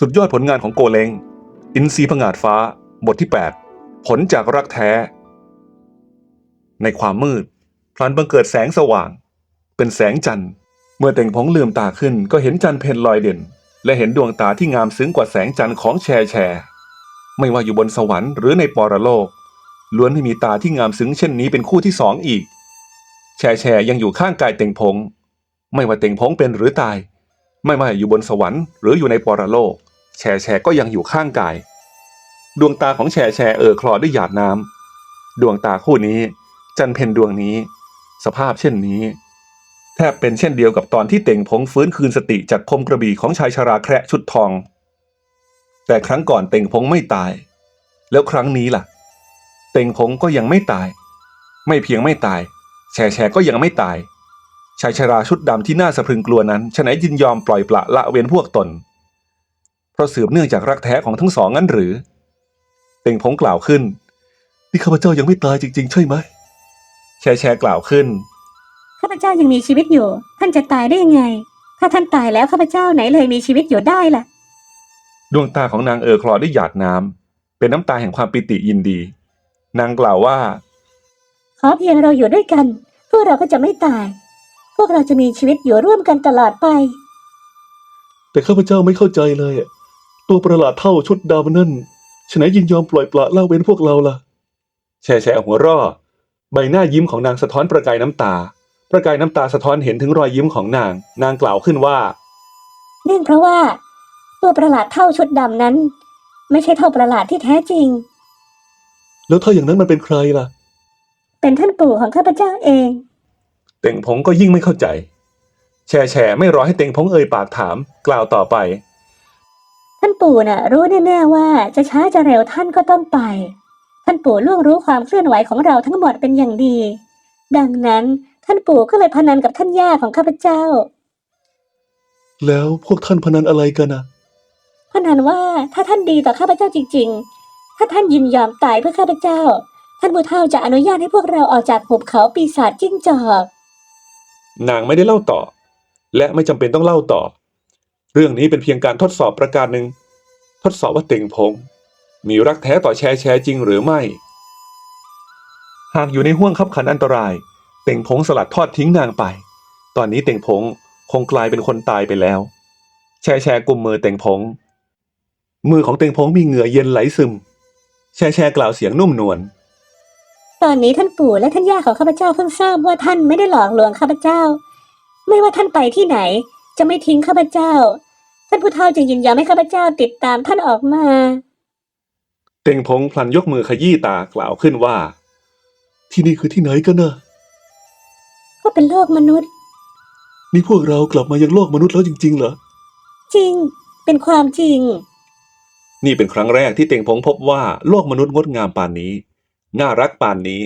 สุดยอดผลงานของโกเลง อินทรีผงาดฟ้า บทที่ 8 ผลจากรักแท้ ในความมืดพลันบังเกิดแสงสว่าง เป็นแสงจันทร์ เมื่อเต่งพงลืมตาขึ้นก็เห็นจันทร์เพนลอยเด่น และเห็นดวงตาที่งามซึ้งกว่าแสงจันทร์ของแชแชไม่ว่าอยู่บนสวรรค์หรือในปรโลก ล้วนไม่มีตาที่งามซึ้งเช่นนี้เป็นคู่ที่สองอีก แชแชยังอยู่ข้างกายเต่งพงไม่ว่าเต่งพงเป็นหรือตาย ไม่ว่าอยู่บนสวรรค์หรืออยู่ในปรโลก แชแชก็ยังอยู่ข้างกาย ดวงตาของแชแชเอ่อคลอด้วยหยาดน้ำดวงตาคู่นี้ จันเพนดวงนี้ สภาพเช่นนี้ แทบเป็นเช่นเดียวกับตอนที่เต่งพงฟื้นคืนสติจากคมกระบี่ของชายชราแคระชุดทอง แต่ครั้งก่อนเต่งพงไม่ตาย แล้วครั้งนี้ล่ะ เต่งพงก็ยังไม่ตาย ไม่เพียงไม่ตาย แชแชก็ยังไม่ตาย ชายชราชุดดำที่น่าสะพรึงกลัวนั้นฉะไหนยินยอมปล่อยปละละเว้นพวกตน เพราะสืบเนื่องจากรักแท้ของทั้งสองงั้นหรือเต่งพงกล่าวขึ้น นี่ข้าพเจ้ายังไม่ตายจริง ๆ ใช่ไหมแชร์แชร์กล่าวขึ้น ข้าพเจ้ายังมีชีวิตอยู่ ท่านจะตายได้ยังไง ถ้าท่านตายแล้วข้าพเจ้าไหนเลยมีชีวิตอยู่ได้ล่ะ ดวงตาของนางเออคลอด้วยหยาดน้ำเป็นน้ำตาแห่งความปิติยินดี นางกล่าวว่า ขอเพียงเราอยู่ด้วยกัน พวกเราก็จะไม่ตาย พวกเราจะมีชีวิตอยู่ร่วมกันตลอดไป แต่ข้าพเจ้าไม่เข้าใจเลยอะตัวประหลาดเท่าชุดดำนั่นฉะไหนยินยอมปล่อยปละละเว้นพวกเราล่ะ แชร์แชร์หัวเร่อ ใบหน้ายิ้มของนางสะท้อนประกายน้ำตา ประกายน้ำตาสะท้อนเห็นถึงรอยยิ้มของนาง นางกล่าวขึ้นว่า เนื่องเพราะว่า ตัวประหลาดเท่าชุดดำนั้น ไม่ใช่เท่าประหลาดที่แท้จริง แล้วถ้าอย่างนั้นมันเป็นใครล่ะ เป็นท่านปู่ของข้าพเจ้าเอง เต่งพงก็ยิ่งไม่เข้าใจ แชร์แชร์ไม่รอให้เต่งพงเอ่ยปากถาม กล่าวต่อไป ท่านปู่น่ะ รู้แน่ๆว่าจะช้าจะเร็วท่านก็ต้องไป ท่านปู่ล่วงรู้ความเคลื่อนไหวของเราทั้งหมดเป็นอย่างดี ดังนั้นท่านปู่ก็เลยพนันกับท่านย่าของข้าพเจ้า แล้วพวกท่านพนันอะไรกันนะพนันว่าถ้าท่านดีต่อข้าพเจ้าจริง ๆ ถ้าท่านยินยอมตายเพื่อข้าพเจ้า ท่านผู้เฒ่าจะอนุญาตให้พวกเราออกจากหุบเขาปีศาจจิ้งจอก นางไม่ได้เล่าต่อ และไม่จำเป็นต้องเล่าต่อ เรื่องนี้เป็นเพียงการทดสอบประการหนึ่ง ทดสอบว่าเต่งพง มีรักแท้ต่อแชร์แชร์จริงหรือไม่ หากอยู่ในห่วงขับขันอันตราย เต่งพงสลัดทอดทิ้งนางไป ตอนนี้เต่งพงคงกลายเป็นคนตายไปแล้ว แชร์แชร์กุมมือเต่งพง มือของเต่งพงมีเหงื่อเย็นไหลซึม แชร์แชร์กล่าวเสียงนุ่มนวล ตอนนี้ท่านปู่และท่านย่าของข้าพเจ้าเพิ่งทราบว่าท่านไม่ได้หลอกลวงข้าพเจ้า ไม่ว่าท่านไปที่ไหน จะไม่ทิ้งข้าพเจ้า ท่านผู้เฒ่าจึงยินยอมให้ข้าพเจ้าติดตามท่านออกมา เต่งพงพลันยกมือขยี้ตากล่าวขึ้นว่า ที่นี่คือที่ไหนกันนะก็เป็นโลกมนุษย์ นี่พวกเรากลับมายังโลกมนุษย์แล้วจริง ๆ เหรอ จริง เป็นความจริง นี่เป็นครั้งแรกที่เต่งพงพบว่าโลกมนุษย์งดงามปานนี้ น่ารักปานนี้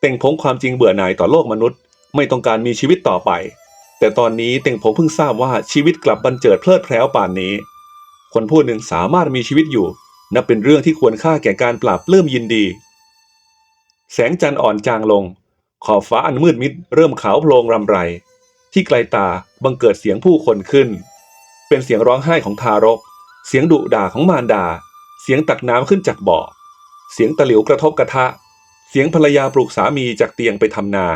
เต่งพงความจริงเบื่อหน่ายต่อโลกมนุษย์ ไม่ต้องการมีชีวิตต่อไป แต่ตอนนี้เต่งพงเพิ่งทราบว่าชีวิตกลับบันเจิดเพลิดเพลินปานนี้ คนผู้หนึ่งสามารถมีชีวิตอยู่ นับเป็นเรื่องที่ควรค่าแก่การปราบเริ่มยินดี แสงจันทร์อ่อนจางลง ขอบฟ้าอันมืดมิดเริ่มขาวโพลงรำไร ที่ไกลตาบังเกิดเสียงผู้คนขึ้น เป็นเสียงร้องไห้ของทารก เสียงดุด่าของมารดา เสียงตักน้ำขึ้นจากบ่อ เสียงตะหลิวกระทบกระทะ เสียงภรรยาปลุกสามีจากเตียงไปทำนา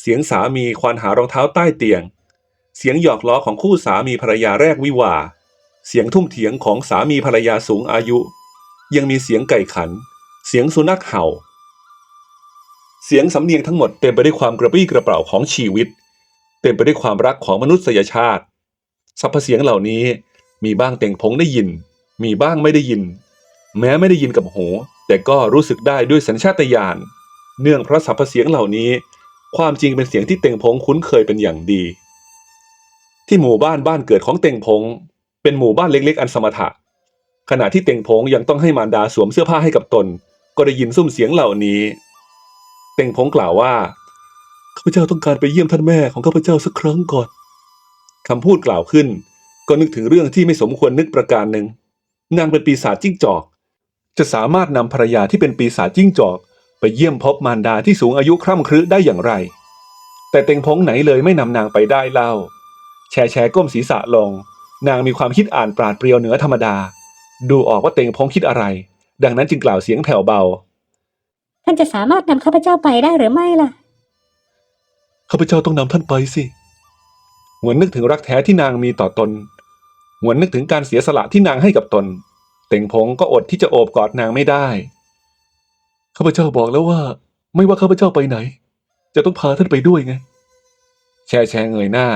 เสียงสามีควานหารองเท้าใต้เตียง เสียงหยอกล้อของคู่สามีภรรยาแรกวิวา เสียงทุ่มเถียงของสามีภรรยาสูงอายุ ยังมีเสียงไก่ขัน เสียงสุนัขเห่า เสียงสำเนียงทั้งหมดเต็มไปด้วยความกระปรี้กระเปร่าของชีวิต เต็มไปด้วยความรักของมนุษยชาติสรรพเสียงเหล่านี้มีบ้างเต่งพงได้ยิน มีบ้างไม่ได้ยิน แม้ไม่ได้ยินกับหู แต่ก็รู้สึกได้ด้วยสัญชาตญาณเนื่องเพราะสรรพเสียงเหล่านี้ ความจริงเป็นเสียงที่เต่งพงคุ้นเคยเป็นอย่างดี ที่หมู่บ้านบ้านเกิดของเต่งพง เป็นหมู่บ้านเล็กๆ อันสมถะ ขณะที่เต่งพงยังต้องให้มารดาสวมเสื้อผ้าให้กับตน ก็ได้ยินซุ้มเสียงเหล่านี้ เต่งพงกล่าวว่าข้าพเจ้าต้องการไปเยี่ยมท่านแม่ของข้าพเจ้าสักครั้งก่อนคำพูดกล่าวขึ้น ก็นึกถึงเรื่องที่ไม่สมควรนึกประการหนึ่งนางเป็นปีศาจจิ้งจอก จะสามารถนำภรรยาที่เป็นปีศาจจิ้งจอก ไปเยี่ยมพบมารดาที่สูงอายุคร่ำครึได้อย่างไร แต่เต็งพงไหนเลยไม่นำนางไปได้เล่า แชร์แชร์ก้มศีรษะลง นางมีความคิดอ่านปราดเปรียวเหนือธรรมดา ดูออกว่าเต็งพงคิดอะไร ดังนั้นจึงกล่าวเสียงแผ่วเบา ท่านจะสามารถนำข้าพเจ้าไปได้หรือไม่ล่ะ ข้าพเจ้าต้องนำท่านไปสิหวนนึกถึงรักแท้ที่นางมีต่อตนหวนนึกถึงการเสียสละที่นางให้กับตน เต็งพงก็อดที่จะโอบกอดนางไม่ได้ข้าพเจ้าบอกแล้วว่า ไม่ว่าข้าพเจ้าไปไหน จะต้องพาท่านไปด้วยไง แช่แช่เงยหน้า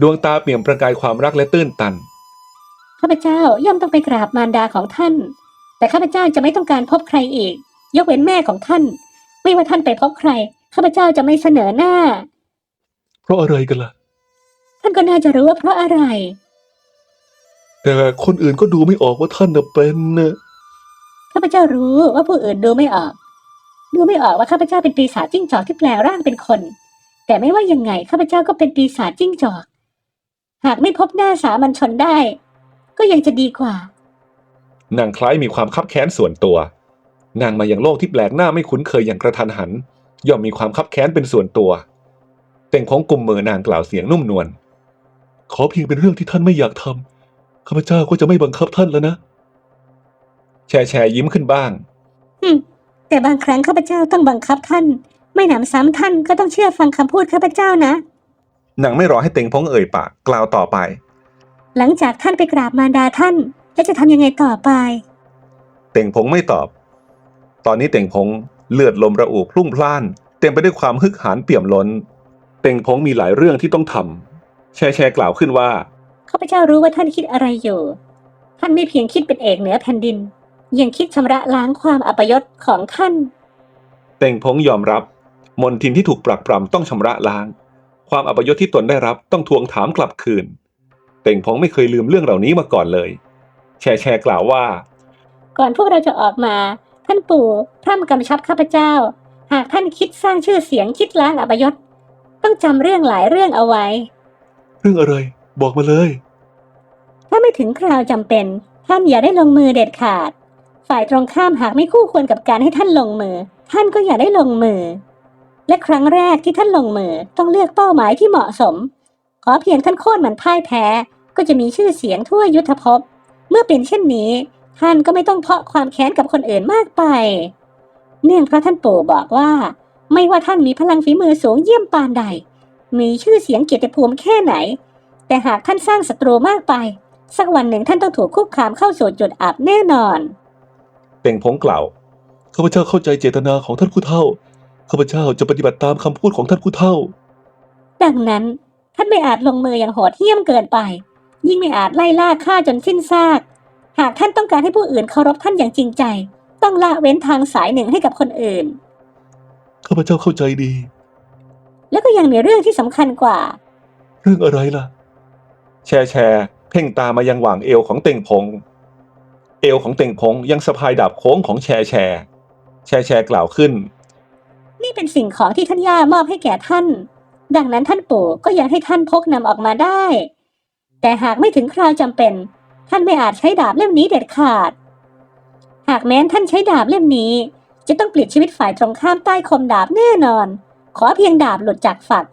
ดวงตาเปี่ยมประกายความรักและตื้นตันข้าพเจ้าย่อมต้องไปกราบมารดาของท่าน แต่ข้าพเจ้าจะไม่ต้องการพบใครอีก ยกเว้นแม่ของท่าน ไม่ว่าท่านไปพบใครข้าพเจ้าจะไม่เสนอหน้า เพราะอะไรกันล่ะ ท่านก็น่าจะรู้ว่าเพราะอะไร แต่คนอื่นก็ดูไม่ออกว่าท่านน่ะเป็นน่ะข้าพเจ้ารู้ว่าผู้อื่นดูไม่ออก ดูไม่ออกว่าข้าพเจ้าเป็นปีศาจจิ้งจอกที่แปลร่างเป็นคน แต่ไม่ว่ายังไงข้าพเจ้าก็เป็นปีศาจจิ้งจอก หากไม่พบหน้าสามัญชนได้ ก็ยังจะดีกว่า นางคล้ายมีความคับแค้นส่วนตัว นางมาอย่างโลกที่แปลกหน้าไม่คุ้นเคยอย่างกระทันหัน ย่อมมีความคับแค้นเป็นส่วนตัวเต็งพงกุมมือนางกล่าวเสียงนุ่มนวลขอเพียงเป็นเรื่องที่ท่านไม่อยากทำ ข้าพเจ้าก็จะไม่บังคับท่านแล้วนะ แชร์แชร์ยิ้มขึ้นบ้าง อืมแต่บางครั้งข้าพเจ้าต้องบังคับท่าน ไม่หนำซ้ำท่านก็ต้องเชื่อฟังคำพูดข้าพเจ้านะ นางไม่รอให้เต็งพงเอ่ยปาก กล่าวต่อไป หลังจากท่านไปกราบมารดาท่าน แล้วจะทำยังไงต่อไป เต่งพงไม่ตอบ ตอนนี้เต่งพงเลือดลมระอุพลุ่งพล่าน เต็มไปด้วยความฮึกหานเปี่ยมล้น เต่งพงมีหลายเรื่องที่ต้องทำแชร์แชร์กล่าวขึ้นว่า ข้าพเจ้ารู้ว่าท่านคิดอะไรอยู่ ท่านไม่เพียงคิดเป็นเอกเหนือแผ่นดิน ยังคิดชำระล้างความอัปยศของท่าน เต่งพงยอมรับ มนทินที่ถูกปรักปรำต้องชำระล้าง ความอัปยศที่ตนได้รับต้องทวงถามกลับคืน เต่งพงไม่เคยลืมเรื่องเหล่านี้มาก่อนเลย แชร์แชร์กล่าวว่า ก่อนพวกเราจะออกมา ท่านปู่พร่ำกำชับข้าพเจ้า หากท่านคิดสร้างชื่อเสียงคิดล้างอัปยศต้องจำเรื่องหลายเรื่องเอาไว้ เรื่องอะไร บอกมาเลย ถ้าไม่ถึงคราวจำเป็น ท่านอย่าได้ลงมือเด็ดขาด ฝ่ายตรงข้ามหากไม่คู่ควรกับการให้ท่านลงมือ ท่านก็อย่าได้ลงมือ และครั้งแรกที่ท่านลงมือต้องเลือกเป้าหมายที่เหมาะสม ขอเพียงท่านโค่นมันพ่ายแพ้ ก็จะมีชื่อเสียงทั่วยุทธภพ เมื่อเป็นเช่นนี้ ท่านก็ไม่ต้องเพาะความแค้นกับคนอื่นมากไป เนื่องเพราะท่านปู่บอกว่า ไม่ว่าท่านมีพลังฝีมือสูงเยี่ยมปานใด มีชื่อเสียงเกียรติภูมิแค่ไหน แต่หากท่านสร้างศัตรูมากไป สักวันหนึ่งท่านต้องถูกคุกคามเข้าสู่จุดอับแน่นอนเต่งพงกล่าวข้าพเจ้าเข้าใจเจตนาของท่านผู้เฒ่าข้าพเจ้าจะปฏิบัติตามคำพูดของท่านผู้เฒ่า ดังนั้นท่านไม่อาจลงมืออย่างโหดเหี้ยมเกินไป ยิ่งไม่อาจไล่ล่าฆ่าจนสิ้นซาก หากท่านต้องการให้ผู้อื่นเคารพท่านอย่างจริงใจ ต้องละเว้นทางสายหนึ่งให้กับคนอื่น ข้าพเจ้าเข้าใจดี แล้วก็ยังมีเรื่องที่สำคัญกว่า เรื่องอะไรล่ะ แชร์แชร์เพ่งตามายังหว่างเอวของเต่งพง เอวของเต่งพงยังสะพายดาบโค้งของแชร์แชร์แชร์แชร์กล่าวขึ้น นี่เป็นสิ่งของที่ท่านย่ามอบให้แก่ท่าน ดังนั้นท่านปู่ก็ยังให้ท่านพกนำออกมาได้ แต่หากไม่ถึงคราวจำเป็น ท่านไม่อาจใช้ดาบเล่มนี้เด็ดขาด หากแม้นท่านใช้ดาบเล่มนี้ จะต้องปลิดชีวิตฝ่ายตรงข้ามใต้คมดาบแน่นอน ขอเพียงดาบหลุดจากฝัก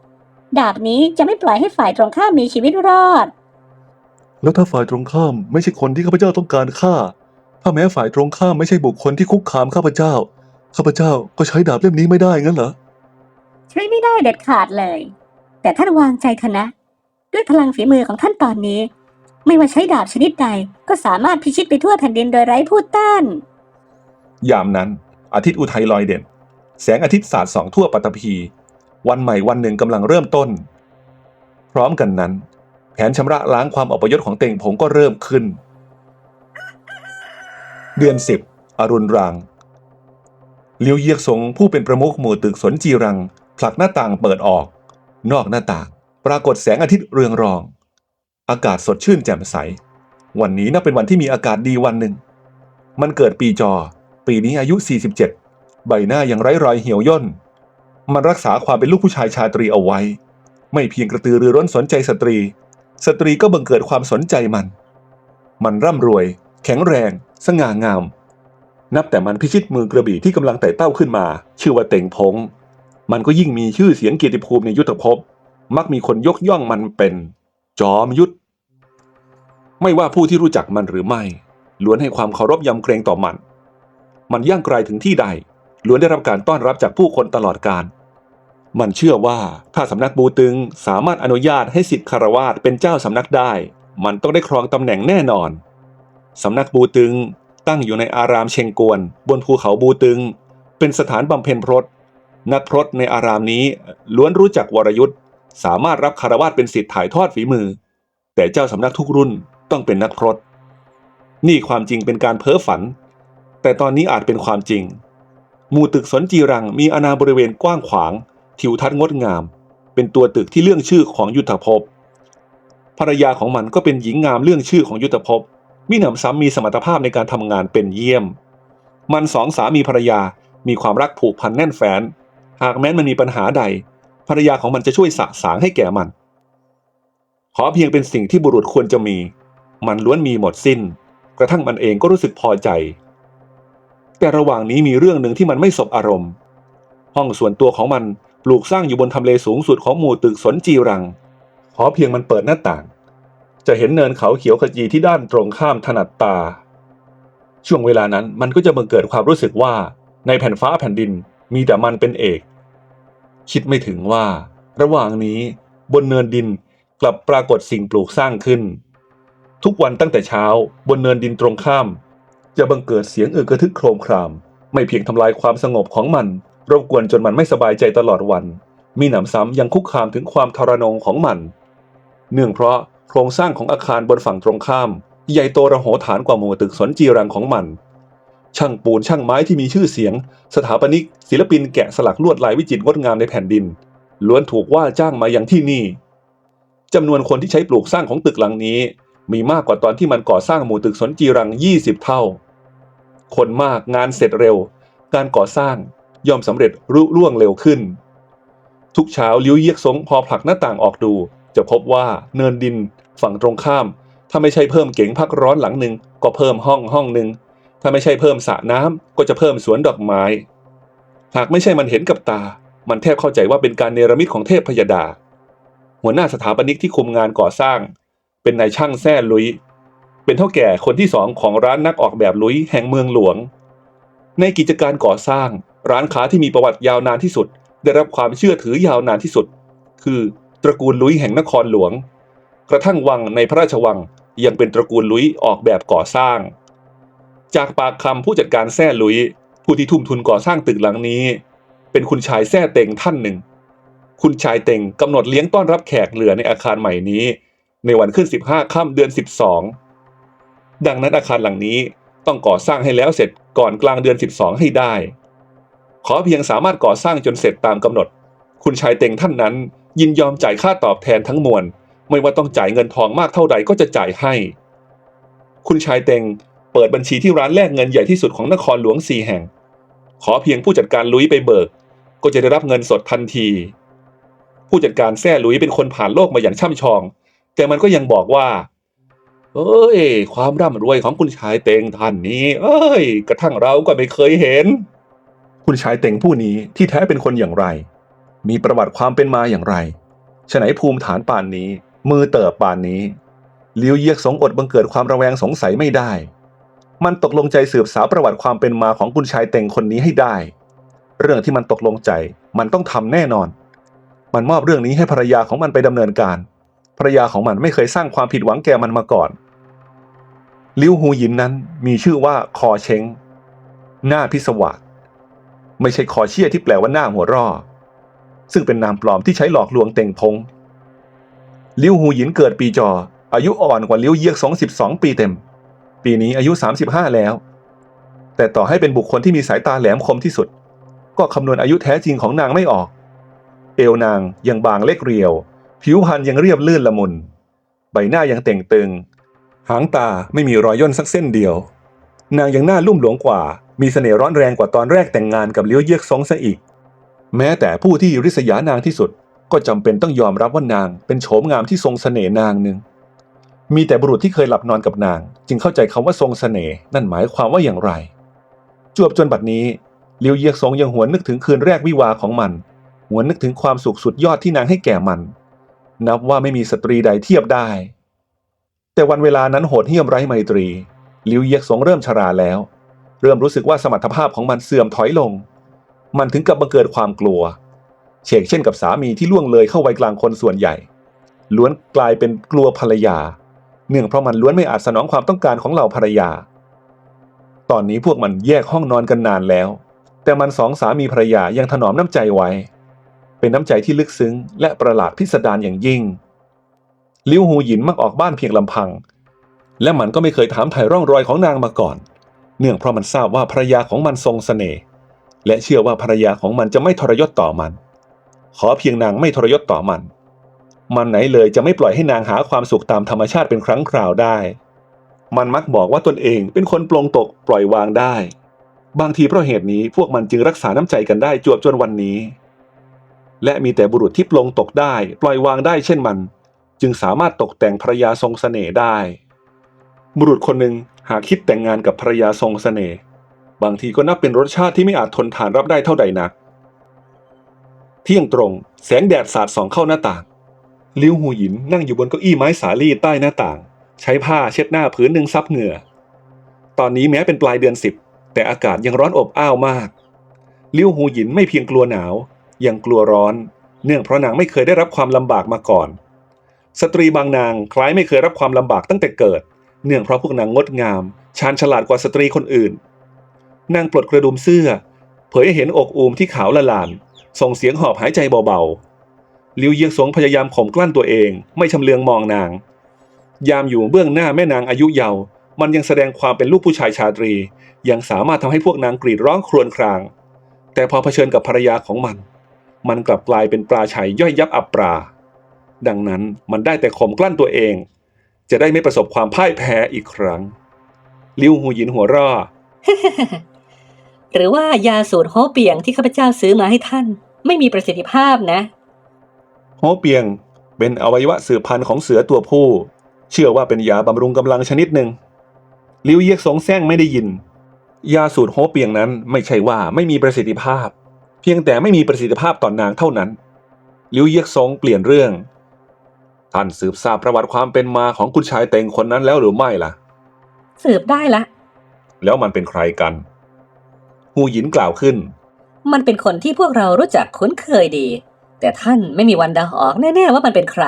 ดาบนี้จะไม่ปล่อยให้ฝ่ายตรงข้ามมีชีวิตรอด แล้วถ้าฝ่ายตรงข้ามไม่ใช่คนที่ข้าพเจ้าต้องการฆ่า ถ้าแม้ฝ่ายตรงข้ามไม่ใช่บุคคลที่คุกคามข้าพเจ้า ข้าพเจ้าก็ใช้ดาบเล่มนี้ไม่ได้งั้นเหรอ ใช้ไม่ได้เด็ดขาดเลย แต่ท่านวางใจเถอะนะ ด้วยพลังฝีมือของท่านตอนนี้ ไม่ว่าใช้ดาบชนิดใดก็สามารถพิชิตไปทั่วแผ่นดินโดยไร้ผู้ต้าน ยามนั้น อาทิตย์อุทัยลอยเด่น แสงอาทิตย์สาดส่องทั่วปัตตภีวันใหม่วันหนึ่งกำลังเริ่มต้น พร้อมกันนั้น แผนชำระล้างความอัปยศของเต่งผงก็เริ่มขึ้น เดือนสิบอรุณรางเลียวเยียกสงผู้เป็นประมุขหมู่ตึกสนจีรัง ผลักหน้าต่างเปิดออก นอกหน้าต่าง ปรากฏแสงอาทิตย์เรืองรอง อากาศสดชื่นแจ่มใส วันนี้นับเป็นวันที่มีอากาศดีวันหนึ่ง มันเกิดปีจอ ปีนี้อายุ 47 ใบหน้ายังไร้รอยเหี่ยวย่น มันรักษาความเป็นลูกผู้ชายชาตรีเอาไว้ ไม่เพียงกระตือรือร้นสนใจสตรี สตรีก็บังเกิดความสนใจมัน มันร่ำรวย แข็งแรง สง่างาม นับแต่มันพิชิตมือกระบี่ที่กำลังไต่เต้าขึ้นมา ชื่อว่าเต่งพง มันก็ยิ่งมีชื่อเสียงเกียรติภูมิในยุทธภพ มักมีคนยกย่องมันเป็น จอมยุทธ ไม่ว่าผู้ที่รู้จักมันหรือไม่ ล้วนให้ความเคารพยำเกรงต่อมัน มันย่างไกลถึงที่ใด ล้วนได้รับการต้อนรับจากผู้คนตลอดกาล มันเชื่อว่าถ้าสำนักบูตึงสามารถอนุญาตให้สิทธิ์คารวาสเป็นเจ้าสำนักได้ มันต้องได้ครองตำแหน่งแน่นอน สำนักบูตึงตั้งอยู่ในอารามเชงกวน บนภูเขาบูตึง เป็นสถานบำเพ็ญพรตนักพรตในอารามนี้ล้วนรู้จักวรยุทธ์สามารถรับคารวาสเป็นสิทธิ์ถ่ายทอดฝีมือ แต่เจ้าสำนักทุกรุ่นต้องเป็นนักพรตนี่ความจริงเป็นการเพ้อฝัน แต่ตอนนี้อาจเป็นความจริง หมู่ตึกสนจีรังมีอาณาบริเวณกว้างขวาง ทิวทัศน์งดงาม เป็นตัวตึกที่เรื่องชื่อของยุทธภพ ภรรยาของมันก็เป็นหญิงงามเรื่องชื่อของยุทธภพ มิหนำซ้ำมีสมรรถภาพในการทำงานเป็นเยี่ยม มันสองสามีภรรยามีความรักผูกพันแน่นแฟ้นหากแม้นมันมีปัญหาใด ภรรยาของมันจะช่วยสะสางให้แก่มัน ขอเพียงเป็นสิ่งที่บุรุษควรจะมี มันล้วนมีหมดสิ้น กระทั่งมันเองก็รู้สึกพอใจ แต่ระหว่างนี้มีเรื่องหนึ่งที่มันไม่สบอารมณ์ ห้องส่วนตัวของมัน ลูกสร้างอยู่บนทำเลสูงสุดของหมู่ตึกสนจีรัง ขอเพียงมันเปิดหน้าต่าง จะเห็นเนินเขาเขียวขจีที่ด้านตรงข้ามถนัดตา ช่วงเวลานั้นมันก็จะบังเกิดความรู้สึกว่าในแผ่นฟ้าแผ่นดินมีแต่มันเป็นเอก คิดไม่ถึงว่า ระหว่างนี้บนเนินดินกลับปรากฏสิ่งปลูกสร้างขึ้น ทุกวันตั้งแต่เช้าบนเนินดินตรงข้าม จะบังเกิดเสียงอึกระทึกโครมคราม ไม่เพียงทำลายความสงบของมัน รบกวนจนมันไม่สบายใจตลอดวัน มีหนำซ้ำยังคุกคามถึงความทรนงของมัน เนื่องเพราะโครงสร้างของอาคารบนฝั่งตรงข้าม ใหญ่โตระโหฐานกว่าหมู่ตึกสนจีรังของมัน ช่างปูนช่างไม้ที่มีชื่อเสียง สถาปนิก ศิลปินแกะสลักลวดลายวิจิตรงดงามในแผ่นดิน ล้วนถูกว่าจ้างมาอย่างที่นี่จำนวนคนที่ใช้ปลูกสร้างของตึกหลังนี้ มีมากกว่าตอนที่มันก่อสร้างหมู่ตึกสนจีรัง 20 เท่า คนมากงานเสร็จเร็ว การก่อสร้าง ย่อมสำเร็จรุ่ล่วงเร็วขึ้น ทุกเช้าลิ้วเยียกสงพอผลักหน้าต่างออกดู จะพบว่าเนินดินฝั่งตรงข้าม ถ้าไม่ใช่เพิ่มเก๋งพักร้อนหลังหนึ่งก็เพิ่มห้องห้องหนึ่งถ้าไม่ใช่เพิ่มสระน้ำก็จะเพิ่มสวนดอกไม้ หากไม่ใช่มันเห็นกับตา มันแทบเข้าใจว่าเป็นการเนรมิตของเทพพยดา หัวหน้าสถาปนิกที่คุมงานก่อสร้าง เป็นนายช่างแซ่ลุย เป็นเท่าแก่คนที่สองของร้านนักออกแบบลุยแห่งเมืองหลวง ในกิจการก่อสร้าง ร้านค้าที่มีประวัติยาวนานที่สุด ได้รับความเชื่อถือยาวนานที่สุด คือตระกูลลุยแห่งนครหลวง กระทั่งวังในพระราชวังยังเป็นตระกูลลุยออกแบบก่อสร้าง จากปากคำผู้จัดการแซ่ลุย ผู้ที่ทุ่มทุนก่อสร้างตึกหลังนี้ เป็นคุณชายแซ่เต็งท่านหนึ่ง คุณชายเต็งกำหนดเลี้ยงต้อนรับแขกเหลือในอาคารใหม่นี้ ในวันขึ้น 15ค่ำเดือน 12 ดังนั้นอาคารหลังนี้ต้องก่อสร้างให้แล้วเสร็จก่อนกลางเดือน 12 ให้ได้ ขอเพียงสามารถก่อสร้างจนเสร็จตามกำหนด คุณชายเต็งท่านนั้น ยินยอมจ่ายค่าตอบแทนทั้งมวล ไม่ว่าต้องจ่ายเงินทองมากเท่าใดก็จะจ่ายให้ คุณชายเต็งเปิดบัญชีที่ร้านแลกเงินใหญ่ที่สุดของนครหลวงสี่แห่ง ขอเพียงผู้จัดการลุยไปเบิก ก็จะได้รับเงินสดทันที ผู้จัดการแซ่ลุยเป็นคนผ่านโลกมาอย่างช่ำชอง แต่มันก็ยังบอกว่าเอ้ย ความร่ำรวยของคุณชายเต็งท่านนี้ เอ้ย กระทั่งเราก็ไม่เคยเห็น คุณชายเต็งผู้นี้ที่แท้เป็นคนอย่างไร มีประวัติความเป็นมาอย่างไรฉไหนภูมิฐานป่านนี้ มือเติบป่านนี้เลียวเยียกสงอดบังเกิดความระแวงสงสัยไม่ได้ มันตกลงใจสืบสาวประวัติความเป็นมาของคุณชายเต็งคนนี้ให้ได้ เรื่องที่มันตกลงใจมันต้องทำแน่นอน มันมอบเรื่องนี้ให้ภรรยาของมันไปดำเนินการ ภรรยาของมันไม่เคยสร้างความผิดหวังแก่มันมาก่อนลิวฮูยินนั้นมีชื่อว่าคอเชงหน้าพิศวาส ไม่ใช่คอเชี่ยที่แปลว่าหน้าหัวร่อ ซึ่งเป็นนามปลอมที่ใช้หลอกลวงเต็งพงลิวฮูหยินเกิดปีจอ อายุอ่อนกว่าลิวเยียกสองสิบสองปีเต็ม ปีนี้อายุ35แล้ว แต่ต่อให้เป็นบุคคลที่มีสายตาแหลมคมที่สุด ก็คำนวณอายุแท้จริงของนางไม่ออก เอวนางยังบางเล็กเรียว ผิวพรรณยังเรียบลื่นละมุน ใบหน้ายังเต่งตึง หางตาไม่มีรอยย่นสักเส้นเดียว นางยังหน้าลุ่มหลวงกว่า มีเสน่ห์ร้อนแรงกว่าตอนแรกแต่งงานกับเลี้ยวเยียกซงซะอีก แม้แต่ผู้ที่ริษยานางที่สุด ก็จำเป็นต้องยอมรับว่านางเป็นโฉมงามที่ทรงเสน่ห์นางหนึ่งมีแต่บุรุษที่เคยหลับนอนกับนาง จึงเข้าใจคำว่าทรงเสน่ห์นั่นหมายความว่าอย่างไร จวบจนบัดนี้เลียวเยียกซงยังหวนนึกถึงคืนแรกวิวาของมัน หวนนึกถึงความสุขสุดยอดที่นางให้แก่มัน นับว่าไม่มีสตรีใดเทียบได้ แต่วันเวลานั้นโหดเหี้ยมไร้ไมตรีลิวเยียกสงเริ่มชราแล้ว เริ่มรู้สึกว่าสมรรถภาพของมันเสื่อมถอยลง มันถึงกับบังเกิดความกลัว เชกเช่นกับสามีที่ล่วงเลยเข้าวัยกลางคนส่วนใหญ่ ล้วนกลายเป็นกลัวภรรยา เนื่องเพราะมันล้วนไม่อาจสนองความต้องการของเหล่าภรรยา ตอนนี้พวกมันแยกห้องนอนกันนานแล้ว แต่มันสองสามีภรรยายังถนอมน้ำใจไว้ เป็นน้ำใจที่ลึกซึ้ง และประหลาดพิสดารอย่างยิ่ง ลิวหูหยินมักออกบ้านเพียงลำพัง และมันก็ไม่เคยถามถ่ายร่องรอยของนางมาก่อน เนื่องเพราะมันทราบว่าภรรยาของมันทรงเสน่ห์และเชื่อว่าภรรยาของมันจะไม่ทรยศต่อมัน ขอเพียงนางไม่ทรยศต่อมัน มันไหนเลยจะไม่ปล่อยให้นางหาความสุขตามธรรมชาติเป็นครั้งคราวได้ มันมักบอกว่าตนเองเป็นคนปลงตกปล่อยวางได้ บางทีเพราะเหตุนี้พวกมันจึงรักษาน้ำใจกันได้จวบจนวันนี้ และมีแต่บุรุษที่ปลงตกได้ ปล่อยวางได้เช่นมัน จึงสามารถตกแต่งภรรยาทรงเสน่ห์ได้ บุรุษคนหนึ่ง หากคิดแต่งงานกับภรรยาทรงเสน่ห์บางทีก็นับเป็นรสชาติที่ไม่อาจทนทานรับได้เท่าใดนัก เที่ยงตรงแสงแดดสาดส่องเข้าหน้าต่าง ลิวหูหยินนั่งอยู่บนเก้าอี้ไม้สาลี่ใต้หน้าต่าง ใช้ผ้าเช็ดหน้าผืนหนึ่งซับเหงื่อ ตอนนี้แม้เป็นปลายเดือนสิบแต่อากาศยังร้อนอบอ้าวมากลิวหูหยินไม่เพียงกลัวหนาว ยังกลัวร้อน เนื่องเพราะนางไม่เคยได้รับความลำบากมาก่อน สตรีบางนางคล้ายไม่เคยรับความลำบากตั้งแต่เกิด เนื่องเพราะพวกนางงดงามชาญฉลาดกว่าสตรีคนอื่น นางปลดกระดุมเสื้อ เผยให้เห็นอกอูมที่ขาวละลาน ส่งเสียงหอบหายใจเบาๆลิวเยียงสงพยายามข่มกลั้นตัวเอง ไม่ชำเลืองมองนาง ยามอยู่เบื้องหน้าแม่นางอายุเยาว์มันยังแสดงความเป็นลูกผู้ชายชาตรี ยังสามารถทำให้พวกนางกรีดร้องครวญคราง แต่พอเผชิญกับภรรยาของมัน มันกลับกลายเป็นปลาชัยย่อยยับอับปรา ดังนั้นมันได้แต่ข่มกลั้นตัวเอง จะได้ไม่ประสบความพ่ายแพ้อีกครั้ง ลิวหูหยินหัวเร่อ หรือว่ายาสูตรโฮเปียงที่ข้าพเจ้าซื้อมาให้ท่าน ไม่มีประสิทธิภาพนะ โฮเปียงเป็นอวัยวะสืบพันธุ์ของเสือตัวผู้ เชื่อว่าเป็นยาบำรุงกำลังชนิดหนึ่ง ลิวเยียกสงแซงไม่ได้ยิน ยาสูตรโฮเปียงนั้นไม่ใช่ว่าไม่มีประสิทธิภาพ เพียงแต่ไม่มีประสิทธิภาพต่อนนางเท่านั้น ลิวเยียกสงเปลี่ยนเรื่อง ท่านสืบทราบประวัติความเป็นมาของคุณชายเต็งคนนั้นแล้วหรือไม่ล่ะ สืบได้ละ แล้วมันเป็นใครกันฮูหยินกล่าวขึ้น มันเป็นคนที่พวกเรารู้จักคุ้นเคยดี แต่ท่านไม่มีวันเดาออกแน่ๆว่ามันเป็นใคร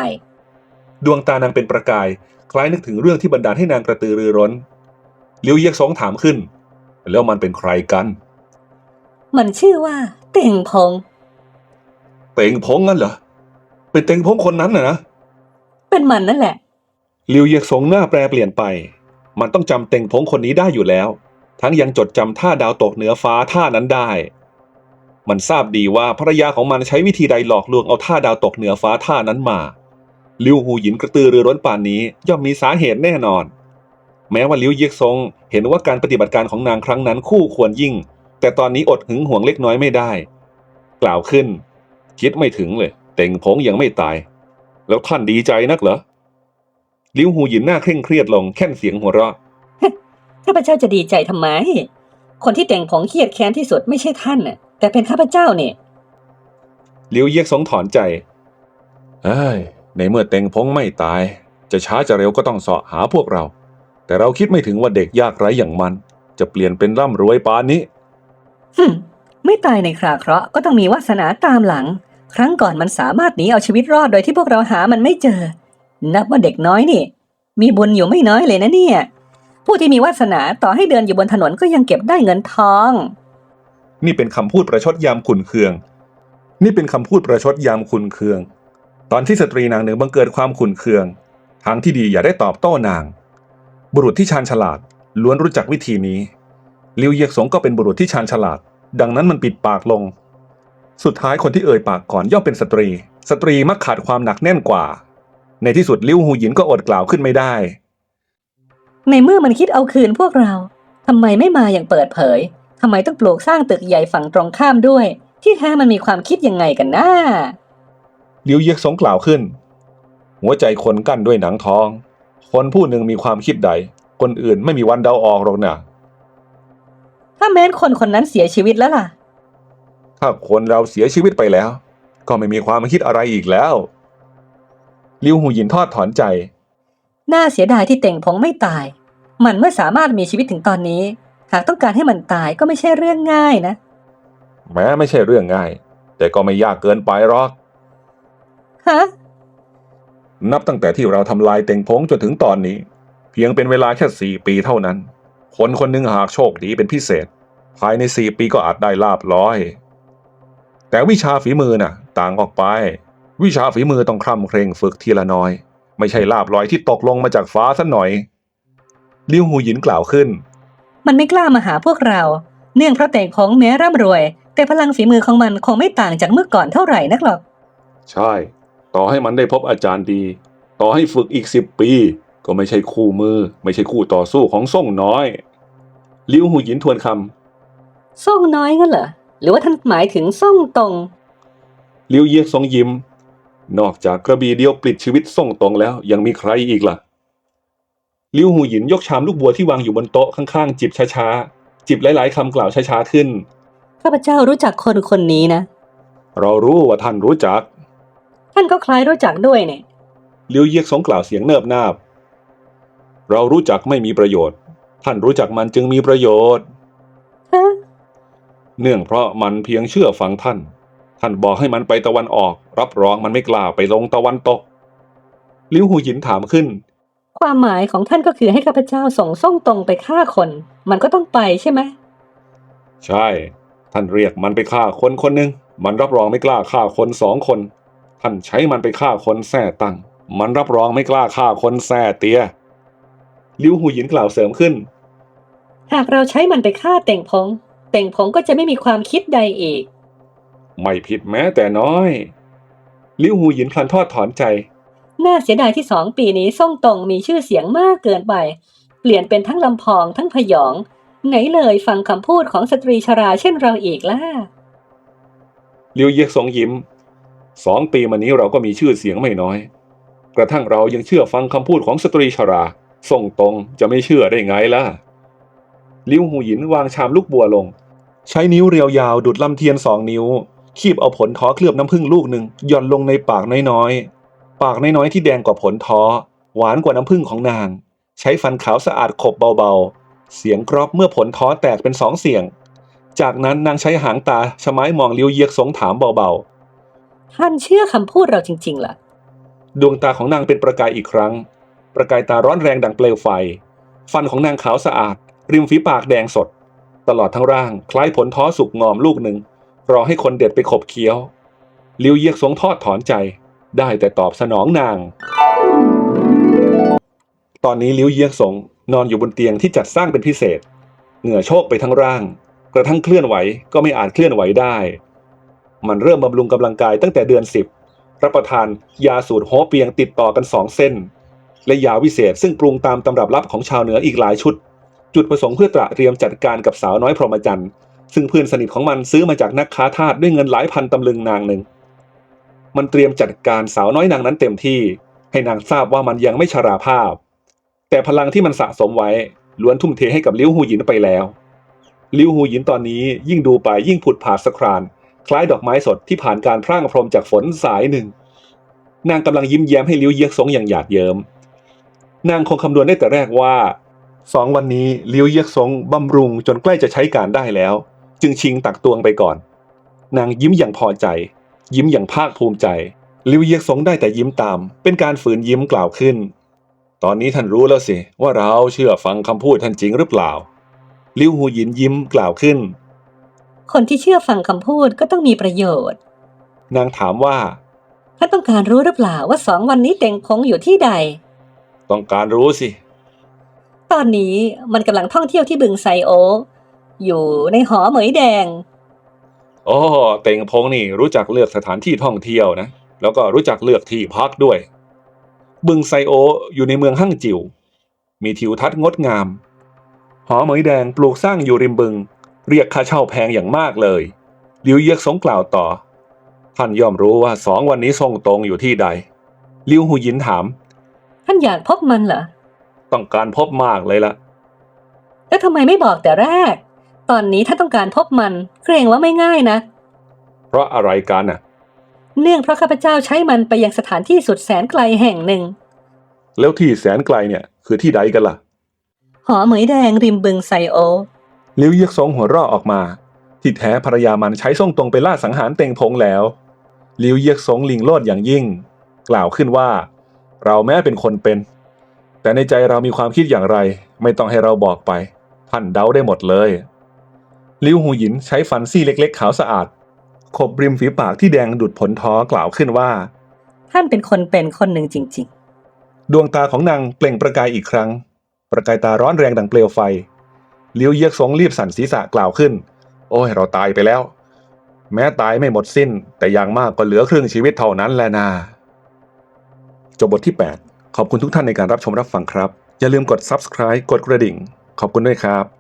ดวงตานางเป็นประกาย คล้ายนึกถึงเรื่องที่บันดาลให้นางกระตือรือร้นลิวเยียกสงถามขึ้น แล้วมันเป็นใครกัน มันชื่อว่า เต่งพง เต็งพงงั้นเหรอ เป็นเต็งพงคนนั้นน่ะนะ เป็นมันนั่นแหละ ลิวเยียกสงหน้าแปรเปลี่ยนไป มันต้องจำเต็งพงคนนี้ได้อยู่แล้ว ทั้งยังจดจำท่าดาวตกเหนือฟ้าท่านั้นได้ มันทราบดีว่าภรรยาของมันใช้วิธีใดหลอกลวงเอาท่าดาวตกเหนือฟ้าท่านั้นมา ลิวหูหยินกระตือรือร้นป่านนี้ย่อมมีสาเหตุแน่นอน แม้ว่าลิวเยียกซงเห็นว่าการปฏิบัติการของนางครั้งนั้นคู่ควรยิ่ง แต่ตอนนี้อดหึงหวงเล็กน้อยไม่ได้ กล่าวขึ้น คิดไม่ถึงเลย เต็งพงยังไม่ตาย แล้วท่านดีใจนักเหรอ ลิวหูหยินหน้าเคร่งเครียดลงแค่นเสียงหัวเราะข้าพเจ้าจะดีใจทำไม คนที่แต่งผงเครียดแค้นที่สุดไม่ใช่ท่านน่ะ แต่เป็นข้าพเจ้าเนี่ยลิวเยียกสงถอนใจเอ้ยในเมื่อเต็งพงไม่ตาย จะช้าจะเร็วก็ต้องเสาะหาพวกเรา แต่เราคิดไม่ถึงว่าเด็กยากไร้อย่างมัน จะเปลี่ยนเป็นร่ำรวยปานนี้หึมไม่ตายในคราเคราะห์ก็ต้องมีวาสนาตามหลัง ครั้งก่อนมันสามารถหนีเอาชีวิตรอดโดยที่พวกเราหามันไม่เจอ นับว่าเด็กน้อยนี่ มีบุญอยู่ไม่น้อยเลยนะเนี่ย ผู้ที่มีวาสนาต่อให้เดินอยู่บนถนนก็ยังเก็บได้เงินทอง นี่เป็นคำพูดประชดยามขุนเคือง นี่เป็นคำพูดประชดยามขุนเคือง ตอนที่สตรีนางหนึ่งบังเกิดความขุนเคือง ทางที่ดีอย่าได้ตอบโต้นาง บุรุษที่ชาญฉลาด ล้วนรู้จักวิธีนี้ ลิวเยียกสงก็เป็นบุรุษที่ชาญฉลาด ดังนั้นมันปิดปากลง สุดท้ายคนที่เอ่ยปากก่อนย่อมเป็นสตรี สตรีมักขาดความหนักแน่นกว่า ในที่สุดลิวหูหยินก็อดกล่าวขึ้นไม่ได้ ในเมื่อมันคิดเอาคืนพวกเราทำไมไม่มาอย่างเปิดเผยทำไมต้องปลูกสร้างตึกใหญ่ฝั่งตรงข้ามด้วย ที่แท้มันมีความคิดยังไงกันนะลิวเยียกสงกล่าวขึ้น หัวใจคนกั้นด้วยหนังทอง คนผู้หนึ่งมีความคิดใด คนอื่นไม่มีวันเดาออกหรอกนะถ้าแม้นคนคนนั้นเสียชีวิตแล้วล่ะ ถ้าคนเราเสียชีวิตไปแล้ว ก็ไม่มีความคิดอะไรอีกแล้ว ลิวหูหยินทอดถอนใจ น่าเสียดายที่เต่งพงไม่ตาย มันเมื่อสามารถมีชีวิตถึงตอนนี้ หากต้องการให้มันตายก็ไม่ใช่เรื่องง่ายนะ แม้ไม่ใช่เรื่องง่าย แต่ก็ไม่ยากเกินไปหรอกฮะนับตั้งแต่ที่เราทำลายเต็งพงจนถึงตอนนี้ เพียงเป็นเวลาแค่สี่ปีเท่านั้น คนคนหนึ่งหากโชคดีเป็นพิเศษ ภายในสี่ปีก็อาจได้ลาบร้อย แต่วิชาฝีมือน่ะ ต่างออกไป วิชาฝีมือต้องคร่ำเคร่งฝึกทีละน้อย ไม่ใช่ลาบลอยที่ตกลงมาจากฟ้าสัหน่อยลิ้วหูหยินกล่าวขึ้น มันไม่กล้ามาหาพวกเรา เนื่องเพราะเต่งพงแม้ร่ำรวย แต่พลังฝีมือของมันคงไม่ต่างจากเมื่อก่อนเท่าไหร่นักหรอก ใช่ ต่อให้มันได้พบอาจารย์ดี ต่อให้ฝึกอีกสิบปี ก็ไม่ใช่คู่มือ ไม่ใช่คู่ต่อสู้ของส่งน้อยลิ้วหูหยินทวนคส่งน้อยงั้นเหรอ หรือว่าท่านหมายถึงส่งตรงำลิ้วเยียกทรงยิ้ม นอกจากกระบี่เดียวปลิดชีวิตส่งตรงแล้วยังมีใครอีกล่ะลิ้วหูหยินยกชามลูกบัวที่วางอยู่บนโต๊ะข้างๆ จิบช้าๆ จิบหลายๆคำกล่าวช้าๆขึ้น ข้าพเจ้ารู้จักคนคนนี้นะ เรารู้ว่าท่านรู้จัก ท่านก็คล้ายรู้จักด้วยเนี่ยลิ้วเยียกสงกล่าวเสียงเนิบนาบ เรารู้จักไม่มีประโยชน์ ท่านรู้จักมันจึงมีประโยชน์ฮะ เนื่องเพราะมันเพียงเชื่อฟังท่าน ท่านบอกให้มันไปตะวันออก รับรองมันไม่กล้าไปลงตะวันตก ลิ้วหูหยินถามขึ้น ความหมายของท่านก็คือให้ข้าพเจ้าส่งส่งตรงไปฆ่าคน มันก็ต้องไปใช่ไหม ใช่ ท่านเรียกมันไปฆ่าคนคนหนึ่งมันรับรองไม่กล้าฆ่าคนสองคน ท่านใช้มันไปฆ่าคนแท้ตั้ง มันรับรองไม่กล้าฆ่าคนแท้เตียลิ้วหูหยินกล่าวเสริมขึ้น หากเราใช้มันไปฆ่าเต่งพง เต่งพงก็จะไม่มีความคิดใดอีก ไม่ผิดแม้แต่น้อย ลิ้วหูหยินคลันทอดถอนใจ น่าเสียดายที่สองปีนี้ส่งตรงมีชื่อเสียงมากเกินไป เปลี่ยนเป็นทั้งลำพองทั้งพยอง ไหนเลยฟังคำพูดของสตรีชราเช่นเราอีกล่ะลิวเยียกสงยิ้มสองปีมานี้เราก็มีชื่อเสียงไม่น้อย กระทั่งเรายังเชื่อฟังคำพูดของสตรีชรา ส่งตรงจะไม่เชื่อได้ไงล่ะ ลิวหูหยินวางชามลูกบัวลง ใช้นิ้วเรียวยาวดุดลำเทียนสองนิ้ว คีบเอาผลท้อเคลือบน้ำผึ้งลูกหนึ่งหย่อนลงในปากน้อยๆ ปากน้อยๆที่แดงกว่าผลท้อ หวานกว่าน้ำผึ้งของนาง ใช้ฟันขาวสะอาดขบเบาๆ เสียงกรอบเมื่อผลท้อแตกเป็นสองเสียง จากนั้นนางใช้หางตาชะไม้มองลิวเยียกสงถามเบาท่านเชื่อคำพูดเราจริงๆล่ะๆดวงตาของนางเป็นประกายอีกครั้ง ประกายตาร้อนแรงดังเปลวไฟ ฟันของนางขาวสะอาด ริมฝีปากแดงสด ตลอดทั้งร่าง คล้ายผลท้อสุกงอมลูกหนึ่ง รอให้คนเด็ดไปขบเคี้ยวลิวเยียกสงทอดถอนใจ ได้แต่ตอบสนองนาง ตอนนี้ลิวเยียกสงนอนอยู่บนเตียงที่จัดสร้างเป็นพิเศษ เหงื่อโชกไปทั้งร่าง กระทั่งเคลื่อนไหวก็ไม่อาจเคลื่อนไหวได้ มันเริ่มบำรุงกำลังกายตั้งแต่เดือนสิบรับประทานยาสูตรโฮเปียงติดต่อกันสองเส้น และยาวิเศษซึ่งปรุงตามตำรับลับของชาวเหนืออีกหลายชุด จุดประสงค์เพื่อตระเตรียมจัดการกับสาวน้อยพรหมจรรย์ซึ่งเพื่อนสนิทของมันซื้อมาจากนักค้าทาสด้วยเงินหลายพันตำลึงนางหนึ่ง มันเตรียมจัดการสาวน้อยนางนั้นเต็มที่ ให้นางทราบว่ามันยังไม่ชราภาพ แต่พลังที่มันสะสมไว้ล้วนทุ่มเทให้กับลิ้วหูหยินไปแล้วลิ้วหูหยินตอนนี้ยิ่งดูไปยิ่งผุดผาดสครานคล้ายดอกไม้สดที่ผ่านการพร่างพรมจากฝนสายหนึ่ง นางกำลังยิ้มแย้มให้ลิ้วเยียกสงอย่างหยาดเยิ้มนางคงคำนวณได้แต่แรกว่า สองวันนี้ลิ้วเยียกสงบำรุงจนใกล้จะใช้การได้แล้ว จึงชิงตักตวงไปก่อน นางยิ้มอย่างพอใจ ยิ้มอย่างภาคภูมิใจลิ้วเยียกสงได้แต่ยิ้มตาม เป็นการฝืนยิ้มกล่าวขึ้น ตอนนี้ท่านรู้แล้วสิ ว่าเราเชื่อฟังคำพูดท่านจริงหรือเปล่าลิ้วหูหยินยิ้มกล่าวขึ้น คนที่เชื่อฟังคำพูดก็ต้องมีประโยชน์ นางถามว่าท่านต้องการรู้หรือเปล่าว่าสองวันนี้เต่งพงอยู่ที่ใด ต้องการรู้สิ ตอนนี้มันกำลังท่องเที่ยวที่บึงไซโอ อยู่ในหอเหมยแดง อ๋อเต็งพงนี่รู้จักเลือกสถานที่ท่องเที่ยวนะ แล้วก็รู้จักเลือกที่พักด้วย บึงไซโออยู่ในเมืองหั่งจิว มีทิวทัศน์งดงาม หอเหมยแดงปลูกสร้างอยู่ริมบึง เรียกค่าเช่าแพงอย่างมากเลยลิวเยียกสงกล่าวต่อ ท่านย่อมรู้ว่าสองวันนี้ส่งตรงอยู่ที่ใด ลิวหูหยินถาม ท่านอยากพบมันเหรอ ต้องการพบมากเลยละแล้วทำไมไม่บอกแต่แรก ตอนนี้ถ้าต้องการพบมัน เกรงว่าไม่ง่ายนะ เพราะอะไรกันน่ะ เนื่องเพราะข้าพเจ้าใช้มันไปยังสถานที่สุดแสนไกลแห่งหนึ่ง แล้วที่แสนไกลเนี่ย คือที่ใดกันล่ะ หอเหมยแดงริมบึงไซโอลิวเยียกซงหัวเราะออกมา ที่แท้ภรรยามันใช้ส่งตรงไปล่าสังหารเต็งพงแล้วลิวเยียกซงลิงโลดอย่างยิ่ง กล่าวขึ้นว่า เราแม้เป็นคนเป็น แต่ในใจเรามีความคิดอย่างไร ไม่ต้องให้เราบอกไป ท่านเดาได้หมดเลยลิวหูหยินใช้ฟันซี่เล็ก ๆ ขาวสะอาด ขบริมฝีปากที่แดงดุดผลท้อกล่าวขึ้นว่า ท่านเป็นคนเป็นคนหนึ่งจริงดวงตาของนางเปล่งประกายอีกครั้ง ประกายตาร้อนแรงดังเปลวไฟเลี้ยวเยียกสงรีบสั่นศีรษะกล่าวขึ้น โอ้ยเราตายไปแล้ว แม้ตายไม่หมดสิ้น แต่อย่างมากก็เหลือครึ่งชีวิตเท่านั้นแหละนาจบบทที่ 8 ขอบคุณทุกท่านในการรับชมรับฟังครับ อย่าลืมกด subscribe กดกระดิ่ง ขอบคุณด้วยครับ